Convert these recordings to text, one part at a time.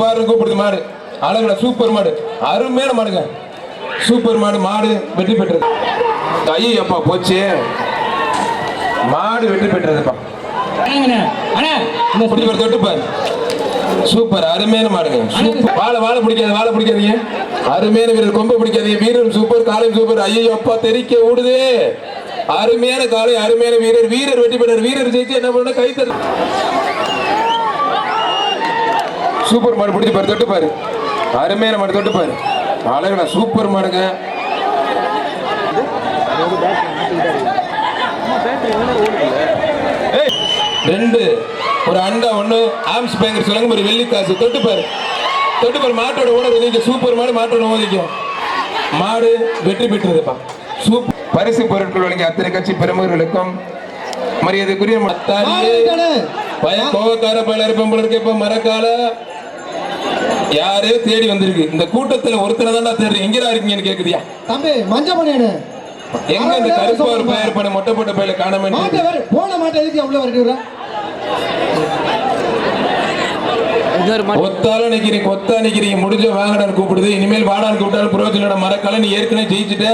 பாரு கூப்பிடுது மாடு. அழகுல சூப்பர் மாடு. அருமையான மாடுங்க. சூப்பர் மாடு மாடு வெற்றி பெற்றது. ஐயோ அப்பா போச்சு. மாடு வெற்றி பெற்றதுப்பா. தொட்டு பாரு. சூப்பர் அருமையான மாடுங்க. சூப்பர். வாழை வாழை பிடிக்காது வாழை பிடிக்காதீங்க. அருமையான வீரர் கொம்பு பிடிக்காதீங்க. வீரர் சூப்பர் காலையும் சூப்பர். ஐயோ அப்பா தெறிக்க ஓடுதே. அருமையான காலை அருமையான வீரர். வீரர் வெற்றி பெற்றார். வீரர் ஜெயிச்சு என்ன பண்ண கை தட்டு. சூப்பர் மாடு பிடிச்சி பாரு தொட்டு பாரு. அருமையான மாடு தொட்டு பாரு. அழகுல சூப்பர் மாடுங்க. ரெண்டு ஒரு அண்டா ஒண்ணு ஆம்ஸ் பேங்கர் சொல்லுங்க ஒரு வெள்ளி காசு தொட்டு பாரு. தொட்டு பாரு மாட்டோட ஓனர் ஒதுங்க சூப்பர் மாடு மாட்டோட ஓதிக்கும் மாடு வெற்றி பெற்றதுப்பா. சூப்பர் பரிசு பொருட்கள் வழங்கி அத்தனை கட்சி பிரமுகர்களுக்கும் மரியாதைக்குரிய கோவக்கார பயில இருப்போம் போல இருக்கு இப்ப மரக்கால யாரே தேடி வந்திருக்கு. இந்த கூட்டத்துல ஒருத்தனை தான் தேடுறீங்க. எங்கடா இருக்கீங்கன்னு கேக்குதியா? தம்பி மஞ்ச பண்ணியானு எங்க இந்த கருப்பா ஒரு பயிர் பண்ண மொட்டை போட்ட பயில காணாம போன மாட்டை எதுக்கு அவ்வளவு வரட்டி ஒத்தால நிக்கிறீங்க ஒத்தா நிக்கிறீங்க. முடிஞ்ச வாங்கடான்னு கூப்பிடுது. இனிமேல் வாடான்னு கூப்பிட்டாலும் புரோஜனோட மரக்கல நீ ஏற்கனவே ஜெயிச்சுட்ட.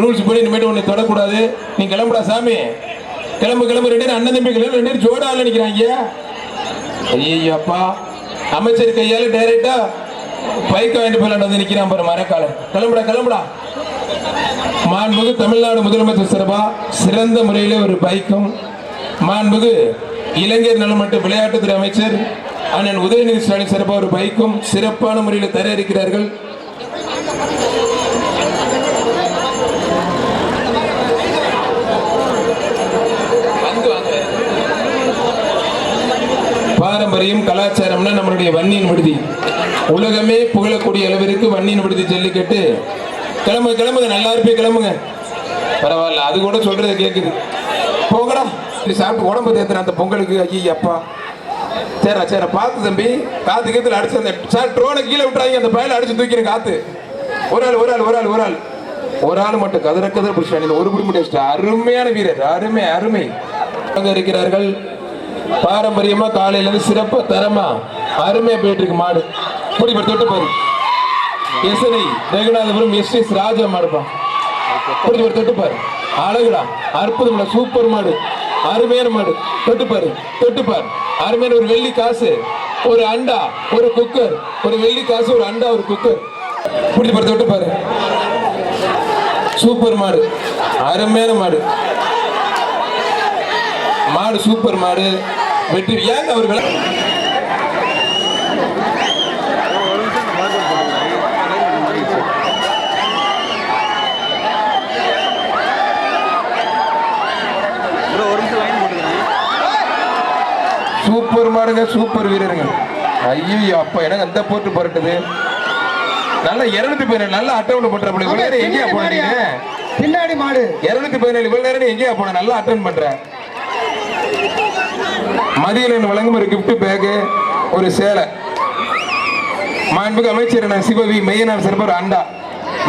ரூல்ஸ் படி இனிமேட்டு உன்னை தொடக்கூடாது. நீ கிளம்புடா சாமி. கிளம்பு கிளம்பு. ரெண்டு அண்ணன் தம்பி கிளம்பு ரெண்டு ஜோடா நிக்கிறாங்க. ஐயோ அப்பா அமைச்சர் கையால டைரக்டா பைக் வாங்கிட்டு போயிடலாம் வந்து நிக்கிறான் பாரு மரக்கால கிளம்புடா கிளம்புடா. மாண்புகு தமிழ்நாடு முதலமைச்சர் சிறப்பா சிறந்த முறையில் ஒரு பைக்கும் மாண்புகு இளைஞர் நலம் மற்றும் விளையாட்டுத்துறை அமைச்சர் அண்ணன் உதயநிதி ஸ்டாலின் சிறப்பாக ஒரு பைக்கும் சிறப்பான முறையில் தர இருக்கிறார்கள். பாரம்பரியம் கலாச்சாரம் நம்மளுடைய வன்னியின் விடுதி உலகமே புகழக்கூடிய அளவிற்கு வன்னியின் விடுதி ஜல்லிக்கட்டு. கிளம்புங்க கிளம்புங்க நல்லா இருப்பே கிளம்புங்க. பரவாயில்ல அது கூட சொல்றது கேட்குது போங்கடா. இப்படி சாப்பிட்டு உடம்பு தேத்துற அந்த பொங்கலுக்கு ஐயோ அப்பா சரிடா சரிடா பார்த்து தம்பி. காத்து கீத்துல அடிச்சு அந்த சார் ட்ரோனை கீழே விட்டுறாங்க அந்த பயல அடிச்சு தூக்கிறேன் காத்து. ஒரு ஆள் ஒரு ஆள் ஒரு ஆள் ஒரு ஆள். ஒரு ஆள் மட்டும் கதற கதற புடிச்சு ஒரு குடி டேஸ்ட் அருமையான வீரர் அருமை அருமை. இருக்கிறார்கள். பாரம்பரியமா காலையில இருந்து சிறப்பா தரமா அருமையா போயிட்டு இருக்கு மாடு புடி பாரு தொட்டு பாரு. SNI Raghunathapuram S S Raja மாடுப்பா புடி பாரு தொட்டு பாரு. அழகுடா. அற்புதம் சூப்பர் மாடு. அருமையான மாடு. தொட்டு பாரு. தொட்டு பாரு. அருமையான ஒரு வெள்ளி காசு. ஒரு அண்டா ஒரு குக்கர். ஒரு வெள்ளி காசு ஒரு அண்டா ஒரு குக்கர். புடி பாரு தொட்டு பாரு. சூப்பர் மாடு. அருமையான மாடு. மாடு சூப்பர் மாடு. வெற்றி. ஏங்க அவர் விளை சூப்பர் மாடுங்க சூப்பர் வீரருங்க. ஐயோ அப்பா எனக்கு அந்த போட்டு புரட்டுது? நல்ல இருநூத்தி பதினேழு நல்ல அட்டவுண்ட் பண்ற இவ்வளவு நேரம் எங்கேயா போனீங்க? பின்னாடி மாடு. இருநூத்தி பதினேழு இவ்வளவு நேரம் எங்கேயா போன? நல்லா அட்டன் பண்ற. மதியலன் வழங்கும் ஒரு gift பேக் ஒரு சேலை. மாண்புக்கு அமைச்சர் சிவவி மையனார் சிறப்பு அண்டா.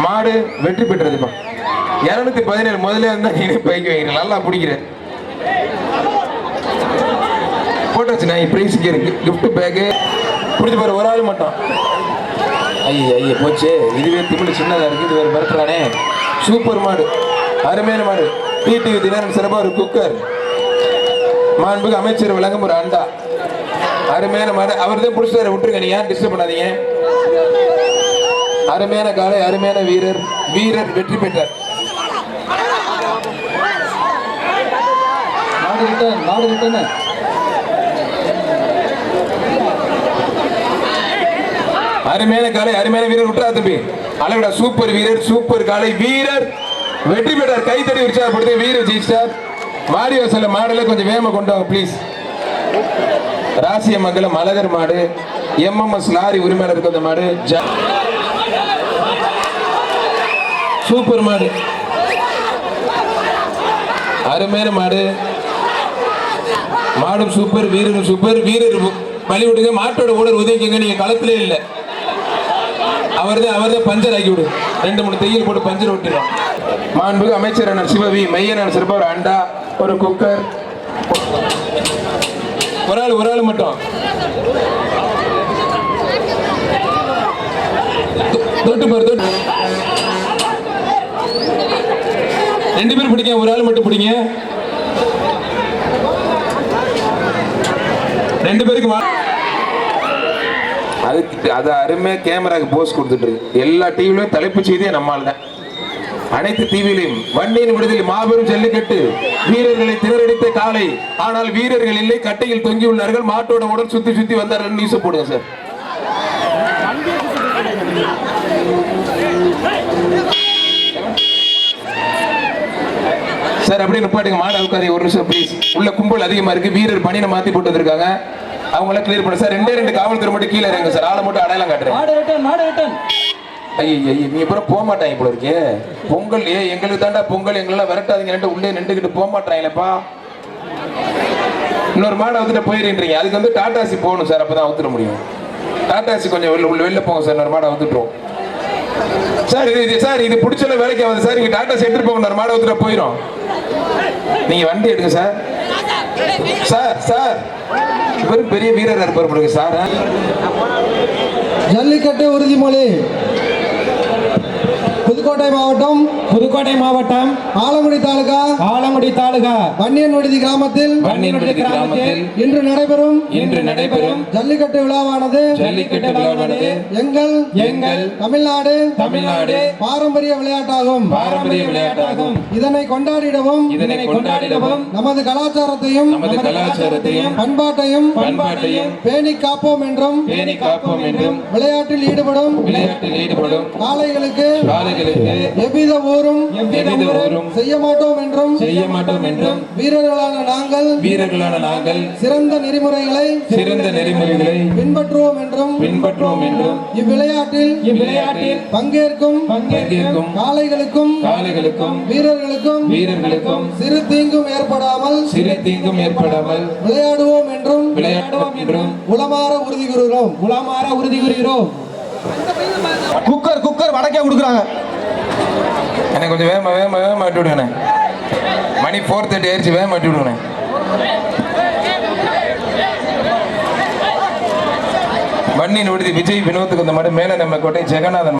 மாடு வெற்றி பெற்றதுப்பா இருநூத்தி பதினேழு முதல்ல இருந்தா நீ பைக் வைக்கிறேன் நல்லா பிடிக்கிறேன் போட்டாச்சு நான் ப்ரைஸ் இங்கே இருக்கு கிஃப்ட் பேக்கு பிடிச்சி பாரு ஒரு ஆள் மட்டும். ஐய ஐயோ போச்சு. இதுவே திமிழ் சின்னதாக இருக்குது இது வேறு மிரட்டுறானே. சூப்பர் மாடு. அருமையான மாடு. டிடிவி தினம் சிறப்பாக ஒரு குக்கர் மாண்புக்கு அமைச்சர் விளங்கும் ஒரு அண்டா. அருமையான மாடு. அவர் தான் பிடிச்சாரு விட்டுருங்க நீங்க ஏன் டிஸ்டர்ப் பண்ணாதீங்க. அருமையான காலை அருமையான வீரர். வீரர் வெற்றி பெற்றார். மாடு ரிட்டர்ன் மாடு ரிட்டர்ன் அருமையான காலை அருமையான வீரர் விட்டுறா தம்பி. அழகுடா சூப்பர் வீரர் சூப்பர் காலை வீரர். வெற்றி பெற்றார். கைத்தடி உற்சாகப்படுத்த வீரர் ஜெயிச்சார். வாடி சில மாடல கொஞ்சம் வேகமாக கொண்டு வாங்க ப்ளீஸ் ராசியமங்கலம் அழகர் மாடு. எம்எம்எஸ் லாரி உரிமையாளருக்கு அந்த மாடு. ஜ- சூப்பர் மாடு. அருமையான மாடு. மாடும் சூப்பர் வீரரும் சூப்பர். வீரர் பலி விடுங்க மாட்டோட ஊழல் உதவிக்கங்க. நீங்க களத்திலே இல்லை. அவர் தான் அவர் தான் பஞ்சர் ஆக்கி விடு. ரெண்டு மூணு தையல் போட்டு பஞ்சர் விட்டுறோம் மாண்புக்கு அமைச்சர் அண்ணன் சிவவி மையனார் சிறப்பா ஒரு அண்டா ஒரு குக்கர். ஒரு ஆள் ஒரு ஆள் மட்டும். தொட்டு பாரு தொட்டு. ரெண்டு பேரும் பிடிங்க ஒரு ஆள் மட்டும் பிடிங்க. ரெண்டு பேருக்கு அதுக்கு அது அருமை கேமராக்கு போஸ் கொடுத்துட்டு இருக்கு. எல்லா டிவிலையும் தலைப்பு செய்தியே நம்மால் தான் அனைத்து டிவிலையும் வண்டியின் விடுதலை மாபெரும் ஜல்லிக்கட்டு வீரர்களை திணறடித்த காலை ஆனால் வீரர்கள் இல்லை கட்டையில் தொங்கியுள்ளார்கள் மாட்டோட உடல் சுத்தி சுத்தி வந்தார்கள் நியூஸ் போடுங்க சார் சார் அப்படியே நிப்பாட்டுங்க மாடு அவுக்காதீங்க ஒரு நிமிஷம் ப்ளீஸ் உள்ள கும்பல் அதிகமா இருக்கு வீரர் பணியை மாத்தி போட்டு வந்திருக்காங்க. அவங்கள கிளியர் பண்ண. சார் ரெண்டே ரெண்டு காவல்துறை மட்டும் கீழே இறங்க சார். ஆளை மட்டும் அடையாளம் காட்டுறேன். ஐயோ நீ அப்புறம் போக மாட்டாங்க போல இருக்கே. பொங்கல் ஏ எங்களுக்கு தாண்டா பொங்கல் எங்களெல்லாம் விரட்டாதீங்க. உள்ளே நின்றுக்கிட்டு போக மாட்டாங்களேப்பா. இன்னொரு மாடை வந்துட்டு போயிருன்றீங்க அதுக்கு வந்து டாடாசி போகணும் சார் அப்பதான் அவுத்துட முடியும். டாடாசி கொஞ்சம் வெளில உள்ள வெளில போங்க சார் இன்னொரு மாடை வந்துட்டுரும் சார் இது சார் இது பிடிச்சல வேலைக்கு ஆகுது சார். இங்க டாடாசி எடுத்துட்டு போங்க இன்னொரு மாடை வந்துட்டு போயிடும் நீங்க வண்டி எடுங்க சார். Sir sir. இவரு பெரிய வீரரா இருப்பார் சார்? ஜல்லிக்கட்டு உறுதிமொழி புதுக்கோட்டை மாவட்டம் புதுக்கோட்டை மாவட்டம் ஆலங்குடி தாலுகா ஆலங்குடி தாலுகா வன்னியன் விடுதி கிராமத்தில் இன்று நடைபெறும் இன்று நடைபெறும் ஜல்லிக்கட்டு விழாவானது. ஜல்லிக்கட்டு விழாவானது. எங்கள் எங்கள் தமிழ்நாடு தமிழ்நாடு பாரம்பரிய விளையாட்டாகும். பாரம்பரிய விளையாட்டாகும். இதனை கொண்டாடிடவும் இதனை கொண்டாடிடவும் நமது கலாச்சாரத்தையும் நமது கலாச்சாரத்தையும் பண்பாட்டையும் பண்பாட்டையும் பேணி காப்போம் என்றும் பேணி காப்போம் என்றும் விளையாட்டில் ஈடுபடும் விளையாட்டில் ஈடுபடும் காளைகளுக்கு காலைகளுக்கு எவ்வித ஊரும் எவ்வித ஊரும் செய்ய மாட்டோம் என்றும் செய்ய மாட்டோம் என்றும் வீரர்களான நாங்கள் வீரர்களான நாங்கள் சிறந்த நெறிமுறைகளை சிறந்த நெறிமுறைகளை பின்பற்றுவோம் என்றும் பின்பற்றுவோம் என்றும் இவ்விளையாட்டில் இவ்விளையாட்டில் பங்கேற்கும் பங்கேற்கும் காளைகளுக்கும் காளைகளுக்கும் வீரர்களுக்கும் வீரர்களுக்கும் சிறு தீங்கும் ஏற்படாமல் சிறு தீங்கும் ஏற்படாமல் விளையாடுவோம் என்றும் விளையாடுவோம் என்றும் உளமாற உறுதி கூறுகிறோம். உளமாற உறுதி கூறுகிறோம். குக்கர் குக்கர் வடக்கே கொடுக்குறாங்க. எனக்கு கொஞ்சம் வேகமா வேகமா வேகமா மாட்டி விடுங்கண்ணே. மணி ஃபோர் தேர்ட்டி ஆயிடுச்சு வேகம் மாட்டி விடுங்கண்ணே. வன்னியின் விடுதி விஜய் வினோத்துக்கு அந்த மாதிரி மேல நம்ம கோட்டை ஜெகநாதன்